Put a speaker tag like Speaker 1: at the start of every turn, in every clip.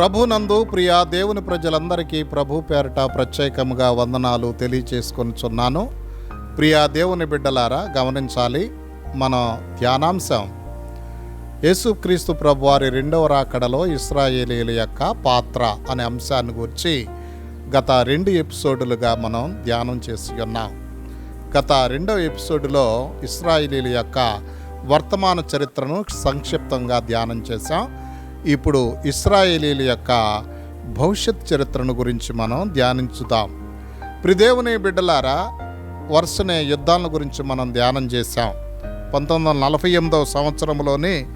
Speaker 1: ప్రభునందు ప్రియా దేవుని ప్రజలందరికీ ప్రభు పేరట ప్రత్యేకముగా వందనాలు తెలియచేసుకొనిచున్నాను. ప్రియా దేవుని బిడ్డలారా గమనించాలి మన ధ్యానాంశం. యేసుక్రీస్తు ప్రభు వారి రెండవ రాకడలో ఇస్రాయేలీల యొక్క పాత్ర అనే అంశాన్ని గురించి గత రెండు ఎపిసోడులుగా మనం ధ్యానం చేసి ఉన్నాం. గత రెండవ ఎపిసోడ్లో ఇస్రాయేలీల యొక్క వర్తమాన చరిత్రను సంక్షిప్తంగా ధ్యానం చేశాం. ఇప్పుడు ఇస్రాయేలీల యొక్క భవిష్యత్ చరిత్రను గురించి మనం ధ్యానించుదాం. ప్రిదేవుని బిడ్డలారా వరుసనే యుద్ధాల గురించి మనం ధ్యానం చేశాం. పంతొమ్మిది వందల నలభై ఎనిమిదవ సంవత్సరంలోని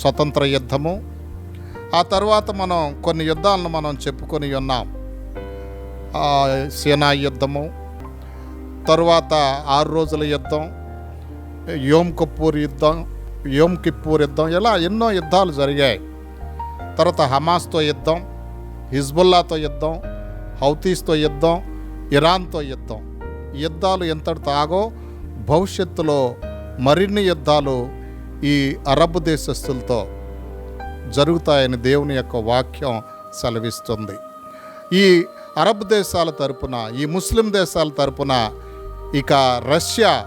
Speaker 1: స్వతంత్ర యుద్ధము ఆ తర్వాత మనం కొన్ని యుద్ధాలను మనం చెప్పుకొని ఉన్నాం. సేనా యుద్ధము తరువాత ఆరు రోజుల యుద్ధం యోమ్ కపూర్ యుద్ధం యోమ్ కిప్పూర్ యుద్ధం. ఇలా ఎన్నో యుద్ధాలు జరిగాయి. తర్వాత హమాస్తో యుద్ధం హిజ్బుల్లాతో యుద్ధం హౌతీస్తో యుద్ధం ఇరాన్తో యుద్ధం. యుద్ధాలు ఎంతటి తాగో భవిష్యత్తులో మరిన్ని యుద్ధాలు ఈ అరబ్ దేశస్తులతో జరుగుతాయని దేవుని యొక్క వాక్యం సెలవిస్తుంది. ఈ అరబ్ దేశాల తరపున ఈ ముస్లిం దేశాల తరపున ఇక రష్యా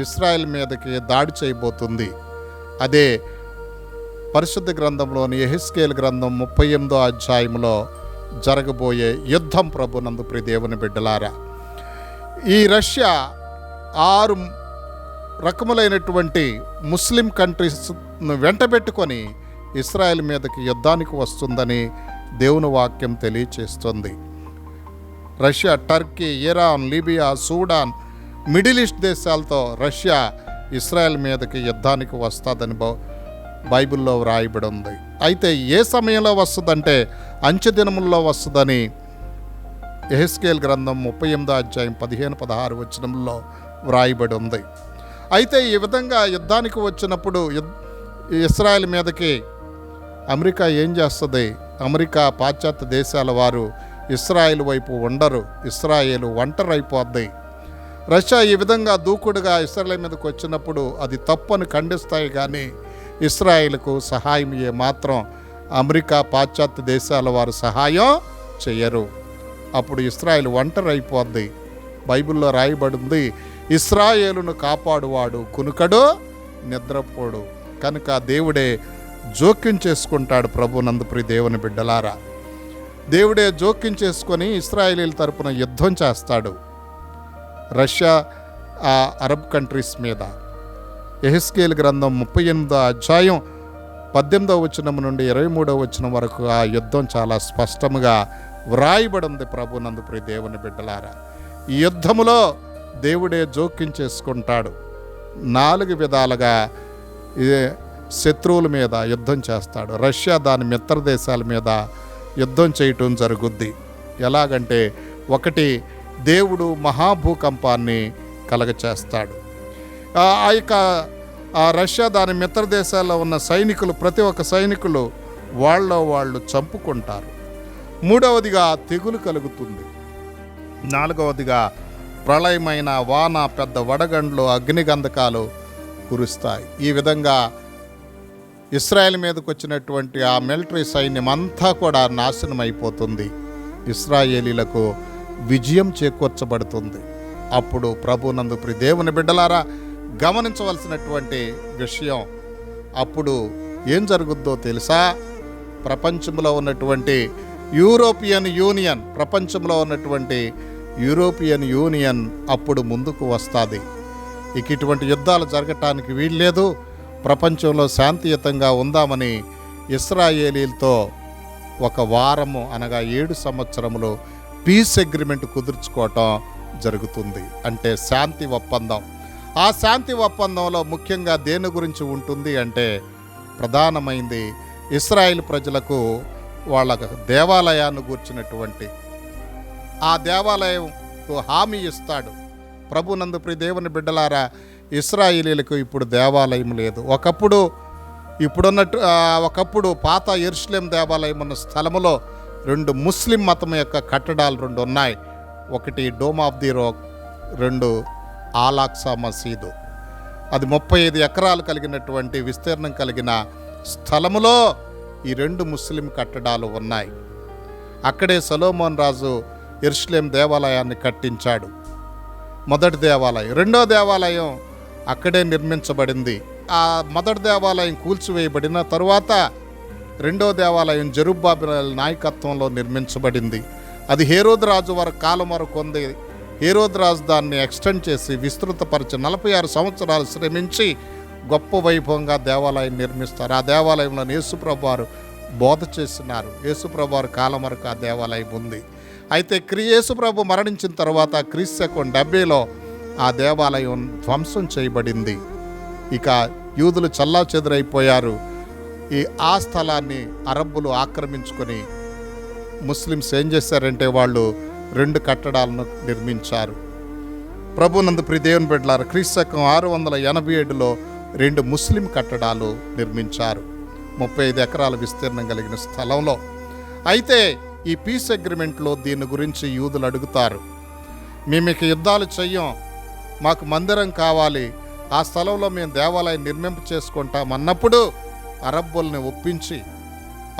Speaker 1: ఇస్రాయెల్ మీదకి దాడి చేయబోతుంది. అదే పరిశుద్ధ గ్రంథంలోని ఎహిస్కేల్ గ్రంథం ముప్పై ఎనిమిదో అధ్యాయంలో జరగబోయే యుద్ధం ప్రభునందు ప్రి దేవుని బిడ్డలారా. ఈ రష్యా ఆరు రకములైనటువంటి ముస్లిం కంట్రీస్ను వెంటబెట్టుకొని ఇస్రాయెల్ మీదకి యుద్ధానికి వస్తుందని దేవుని వాక్యం తెలియచేస్తుంది. Russia Turkey Iran Libya Sudan Middle East దేశాలతో రష్యా ఇస్రాయల్ మీదకి యుద్ధానికి వస్తుందని బైబిల్లో వ్రాయబడి ఉంది. అయితే ఏ సమయంలో వస్తుందంటే అంచె దినముల్లో వస్తుందని ఎహెస్కేల్ గ్రంథం ముప్పై ఎనిమిదో అధ్యాయం పదిహేను పదహారు వచనంలో వ్రాయబడి ఉంది. అయితే ఈ విధంగా యుద్ధానికి వచ్చినప్పుడు యుద్- ఇస్రాయెల్ మీదకి అమెరికా ఏం చేస్తుంది? అమెరికా పాశ్చాత్య దేశాల వారు ఇస్రాయేల్ వైపు ఉండరు. ఇస్రాయేల్ ఒంటరైపోద్ది రష్యా ఈ విధంగా దూకుడుగా ఇస్రాయల్ మీదకి వచ్చినప్పుడు అది తప్పని ఖండిస్తాయి కానీ ఇస్రాయిల్కు సహాయం ఏ మాత్రం అమెరికా పాశ్చాత్య దేశాల వారు సహాయం చేయరు అప్పుడు ఇస్రాయేల్ ఒంటరైపోద్ది. బైబిల్లో రాయబడింది ఇస్రాయేలును కాపాడువాడు కునుకడు నిద్రపోడు. కనుక దేవుడే జోక్యం చేసుకుంటాడు ప్రభు నందుప్రి దేవుని బిడ్డలారా. దేవుడే జోక్యం చేసుకొని ఇస్రాయేలీల తరపున యుద్ధం చేస్తాడు. రష్యా ఆ అరబ్ కంట్రీస్ మీద. ఎహెస్కేల్ గ్రంథం ముప్పై ఎనిమిదో అధ్యాయం పద్దెనిమిదవ వచనం నుండి ఇరవై మూడవ వచనం వరకు ఆ యుద్ధం చాలా స్పష్టంగా వ్రాయబడి ఉంది ప్రభు నందుప్రి దేవుని బిడ్డలారా. ఈ యుద్ధములో దేవుడే జోక్యం చేసుకుంటాడు. నాలుగు విధాలుగా శత్రువుల మీద యుద్ధం చేస్తాడు. రష్యా దాని మిత్ర దేశాల మీద యుద్ధం చేయటం జరుగుద్ది. ఎలాగంటే ఒకటి దేవుడు మహాభూకంపాన్ని కలగచేస్తాడు. ఆ యొక్క రష్యా దాని మిత్ర దేశాల్లో ఉన్న సైనికులు ప్రతి ఒక్క సైనికులు వాళ్ళ వాళ్ళు చంపుకుంటారు. మూడవదిగా తెగులు కలుగుతుంది. నాలుగవదిగా ప్రళయమైన వాన పెద్ద వడగండ్లు అగ్నిగంధకాలు కురుస్తాయి. ఈ విధంగా ఇస్రాయెల్ మీదకు వచ్చినటువంటి ఆ మిలిటరీ సైన్యం అంతా కూడా నాశనం అయిపోతుంది ఇస్రాయేలీలకు విజయం చేకూర్చబడుతుంది. అప్పుడు ప్రభునందు ప్రి దేవుని బిడ్డలారా గమనించవలసినటువంటి విషయం అప్పుడు ఏం జరుగుద్దో తెలుసా? ప్రపంచంలో ఉన్నటువంటి యూరోపియన్ యూనియన్ ప్రపంచంలో ఉన్నటువంటి యూరోపియన్ యూనియన్ అప్పుడు ముందుకు వస్తుంది. ఇక ఇటువంటి యుద్ధాలు జరగటానికి వీల్లేదు. ప్రపంచంలో శాంతియుతంగా ఉందామని ఇస్రాయేలీలతో ఒక వారము అనగా ఏడు సంవత్సరములు పీస్ అగ్రిమెంట్ కుదుర్చుకోవటం జరుగుతుంది. అంటే శాంతి ఒప్పందం. ఆ శాంతి ఒప్పందంలో ముఖ్యంగా దేని గురించి ఉంటుంది అంటే ప్రధానమైంది ఇస్రాయిల్ ప్రజలకు వాళ్ళ దేవాలయాన్ని గూర్చినటువంటి ఆ దేవాలయంకు హామీ ఇస్తాడు. ప్రభునందు ప్రి దేవుని బిడ్డలారా ఇస్రాయిలీలకు ఇప్పుడు దేవాలయం లేదు. ఒకప్పుడు ఇప్పుడున్నట్టు ఒకప్పుడు పాత ఎరుషలేం దేవాలయం ఉన్న స్థలములో రెండు ముస్లిం మతం యొక్క కట్టడాలు రెండు ఉన్నాయి. ఒకటి డోమ్ ఆఫ్ ది రోక్ రెండు ఆలాక్సా మసీదు. అది ముప్పై ఐదు ఎకరాలు కలిగినటువంటి విస్తీర్ణం కలిగిన స్థలములో ఈ రెండు ముస్లిం కట్టడాలు ఉన్నాయి. అక్కడే సలోమోన్ రాజు ఇర్ష్లేం దేవాలయాన్ని కట్టించాడు. మొదటి దేవాలయం. రెండో దేవాలయం అక్కడే నిర్మించబడింది. ఆ మొదటి దేవాలయం కూల్చివేయబడిన తరువాత రెండో దేవాలయం జరుబ్బాబిల నాయకత్వంలో నిర్మించబడింది. అది హేరోద్ రాజు వారి కాలం వరకు ఉంది. హేరోద్ రాజు దాన్ని ఎక్స్టెండ్ చేసి విస్తృతపరిచి నలభై ఆరు సంవత్సరాలు శ్రమించి గొప్ప వైభవంగా దేవాలయం నిర్మిస్తారు. ఆ దేవాలయంలో యేసుప్రభు వారు బోధ చేసినారు. యేసుప్రభు వారి కాలం వరకు ఆ దేవాలయం ఉంది. అయితే క్రీ యేసుప్రభు మరణించిన తర్వాత క్రీస్తు డెబ్బైలో ఆ దేవాలయం ధ్వంసం చేయబడింది. ఇక యూదులు చల్లా చెదురైపోయారు ఈ ఆ స్థలాన్ని అరబ్బులు ఆక్రమించుకొని ముస్లిమ్స్ ఏం చేశారంటే వాళ్ళు రెండు కట్టడాలను నిర్మించారు. ప్రభునందు ప్రి దేవుని బిడ్డలారు క్రీస్తకం ఆరు వందల ఎనభై ఏడులో రెండు ముస్లిం కట్టడాలు నిర్మించారు. ముప్పై ఐదు ఎకరాల విస్తీర్ణం కలిగిన స్థలంలో. అయితే ఈ పీస్ అగ్రిమెంట్లో దీని గురించి యూదులు అడుగుతారు. మేము ఇక యుద్ధాలు చెయ్యం మాకు మందిరం కావాలి ఆ స్థలంలో మేము దేవాలయం నిర్మింప చేసుకుంటాం అన్నప్పుడు అరబ్బుల్ని ఒప్పించి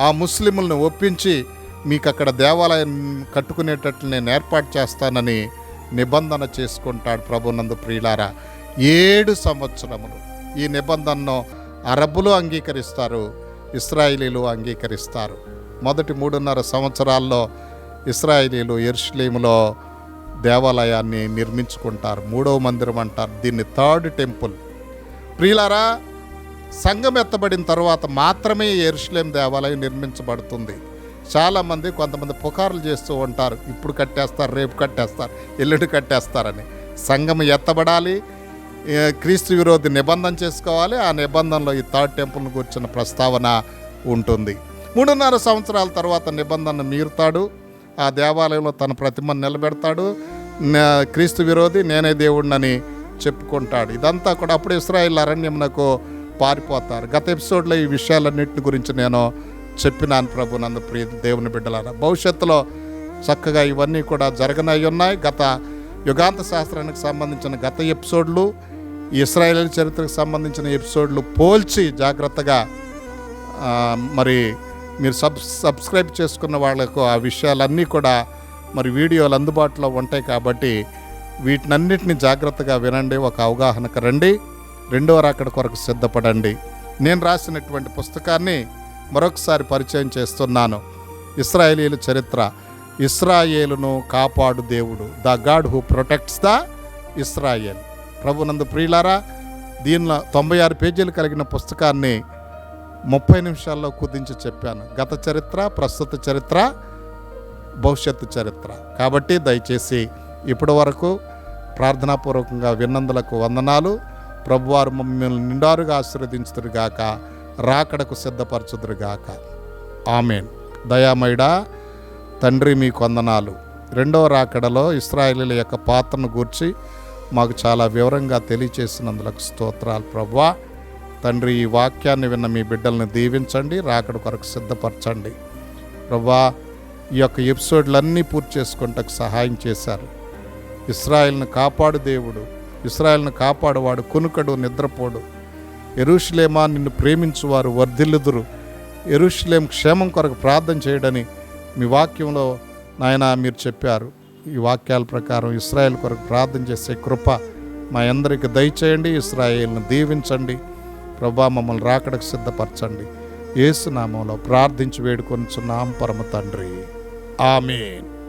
Speaker 1: ఆ ముస్లిముల్ని ఒప్పించి మీకు అక్కడ దేవాలయం కట్టుకునేటట్లు నేను ఏర్పాటు చేస్తానని నిబంధన చేసుకుంటాడు ప్రభునందు ప్రియులారా. ఏడు సంవత్సరములు ఈ నిబంధనను అరబ్బులు అంగీకరిస్తారు ఇస్రాయిలీలు అంగీకరిస్తారు. మొదటి మూడున్నర సంవత్సరాల్లో ఇస్రాయిలీలు ఎర్ష్లీములో దేవాలయాన్ని నిర్మించుకుంటారు మూడవ మందిరం అంటారు దీన్ని థర్డ్ టెంపుల్. ప్రియులారా సంఘం ఎత్తబడిన తర్వాత మాత్రమే ఎరుషులేం దేవాలయం నిర్మించబడుతుంది. చాలామంది కొంతమంది పుకార్లు చేస్తూ ఉంటారు. ఇప్పుడు కట్టేస్తారు రేపు కట్టేస్తారు ఎల్లుండి కట్టేస్తారని. సంఘం ఎత్తబడాలి క్రీస్తు విరోధి నిబంధన చేసుకోవాలి ఆ నిబంధనలో ఈ థర్డ్ టెంపుల్ను కూర్చున్న ప్రస్తావన ఉంటుంది. మూడున్నర సంవత్సరాల తర్వాత నిబంధన మీరుతాడు. ఆ దేవాలయంలో తన ప్రతిమను నిలబెడతాడు. క్రీస్తు విరోధి నేనే దేవుడినని చెప్పుకుంటాడు. ఇదంతా కూడా అప్పుడు ఇస్రాయిల్ అరణ్యమునకు పారిపోతారు. గత ఎపిసోడ్లో ఈ విషయాలన్నింటి గురించి నేను చెప్పినాను ప్రభు నందు ప్రియ దేవుని బిడ్డలారా. భవిష్యత్తులో చక్కగా ఇవన్నీ కూడా జరగనై ఉన్నాయి. గత యుగాంత శాస్త్రానికి సంబంధించిన గత ఎపిసోడ్లు ఇస్రాయేల్ చరిత్రకు సంబంధించిన ఎపిసోడ్లు పోల్చి జాగ్రత్తగా మరి మీరు సబ్ సబ్స్క్రైబ్ చేసుకున్న వాళ్ళకు ఆ విషయాలన్నీ కూడా మరి వీడియోలు అందుబాటులో ఉంటాయి కాబట్టి వీటినన్నిటిని జాగ్రత్తగా వినండి. ఒక అవగాహనకు రండి. రెండవ రాకడ కొరకు సిద్ధపడండి. నేను రాసినటువంటి పుస్తకాన్ని మరొకసారి పరిచయం చేస్తున్నాను. ఇస్రాయేలీల చరిత్ర. ఇస్రాయేలును కాపాడు దేవుడు. The God who protects the Israel. ప్రభునందు ప్రియులారా దీనిలో తొంభై ఆరు పేజీలు కలిగిన పుస్తకాన్ని ముప్పై నిమిషాల్లో కుదించి చెప్పాను. గత చరిత్ర ప్రస్తుత చరిత్ర భవిష్యత్తు చరిత్ర. కాబట్టి దయచేసి ఇప్పటి వరకు ప్రార్థనాపూర్వకంగా విన్నందులకు వందనాలు. ప్రభువారు మమ్మల్ని నిండారుగా ఆశీర్వదించుదురుగాక రాకడకు సిద్ధపరచుదురుగాక. ఆమెన్. దయామయుడా తండ్రి మీ కొందనాలు రెండవ రాకడలో ఇస్రాయేలీల యొక్క పాత్రను గూర్చి మాకు చాలా వివరంగా తెలియచేసినందులకు స్తోత్రాలు ప్రభువా. తండ్రి ఈ వాక్యాన్ని విన్న మీ బిడ్డల్ని దీవించండి రాకడ కొరకు సిద్ధపరచండి. ప్రభా ఈ యొక్క ఎపిసోడ్లన్నీ పూర్తి చేసుకుంటకు సహాయం చేశారు. ఇస్రాయిల్ని కాపాడు దేవుడు. ఇస్రాయల్ను కాపాడువాడు కునుకడు నిద్రపోడు. ఎరుషులేమా నిన్ను ప్రేమించువారు వర్ధిల్లుదురు. ఎరుషులేం క్షేమం కొరకు ప్రార్థన చేయడని మీ వాక్యంలో నాయన మీరు చెప్పారు. ఈ వాక్యాల ప్రకారం ఇస్రాయేల్ కొరకు ప్రార్థన చేసే కృప మా అందరికి దయచేయండి ఇస్రాయేల్ను దీవించండి. ప్రభా మమ్మల్ని రాకడకు సిద్ధపరచండి. ఏసునామంలో ప్రార్థించి వేడుకొనిచున్నాం పరమ తండ్రి. ఆమెన్.